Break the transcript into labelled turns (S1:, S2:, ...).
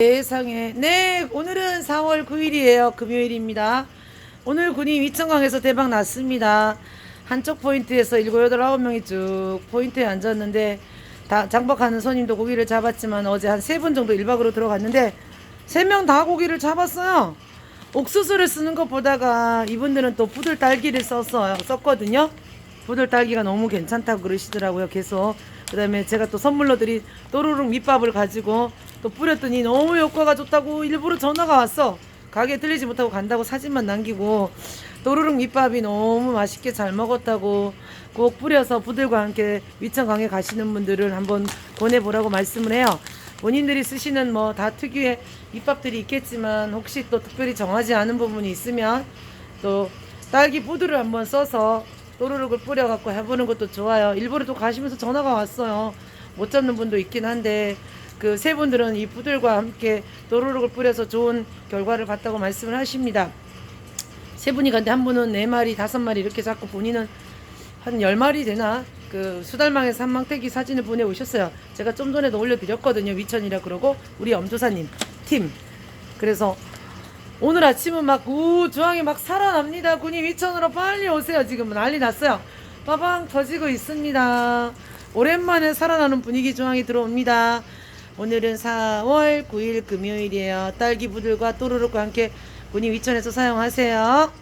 S1: 세상에. 네, 오늘은 4월 9일이에요. 금요일입니다. 오늘 군이 위천강에서 대박 났습니다. 한쪽 포인트에서 7, 8, 9명이 쭉 포인트에 앉았는데 다 장박하는 손님도 고기를 잡았지만 어제 한 세 분 정도 1박으로 들어갔는데 세 명 다 고기를 잡았어요. 옥수수를 쓰는 것 보다가 이분들은 또 부들 딸기를 썼어요. 썼거든요. 부들 딸기가 너무 괜찮다고 그러시더라고요. 계속. 그다음에 제가 또 선물로 드린 또르륵 밑밥을 가지고 또 뿌렸더니 너무 효과가 좋다고 일부러 전화가 왔어. 가게 들리지 못하고 간다고 사진만 남기고 또르륵 밑밥이 너무 맛있게 잘 먹었다고 꼭 뿌려서 부들과 함께 위천강에 가시는 분들을 한번 보내보라고 말씀을 해요. 본인들이 쓰시는 뭐 다 특유의 밑밥들이 있겠지만 혹시 또 특별히 정하지 않은 부분이 있으면 또 딸기 부드를 한번 써서 또르륵을 뿌려갖고 해보는 것도 좋아요. 일부러 또 가시면서 전화가 왔어요. 못 잡는 분도 있긴 한데 그 세 분들은 이 부들과 함께 또르륵을 뿌려서 좋은 결과를 봤다고 말씀을 하십니다. 세 분이 간데 한 분은 네 마리, 다섯 마리 이렇게 잡고 본인은 한 열 마리 되나 그 수달망에서 한 망태기 사진을 보내 오셨어요. 제가 좀 전에도 올려드렸거든요. 위천이라 그러고 우리 엄조사님 팀. 그래서 오늘 아침은 막 우주항이 막 살아납니다. 군이 위천으로 빨리 오세요. 지금 난리 났어요. 빠방 터지고 있습니다. 오랜만에 살아나는 분위기 중앙이 들어옵니다. 오늘은 4월 9일 금요일이에요. 딸기 부들과 또르륵과 함께 군이 위천에서 사용하세요.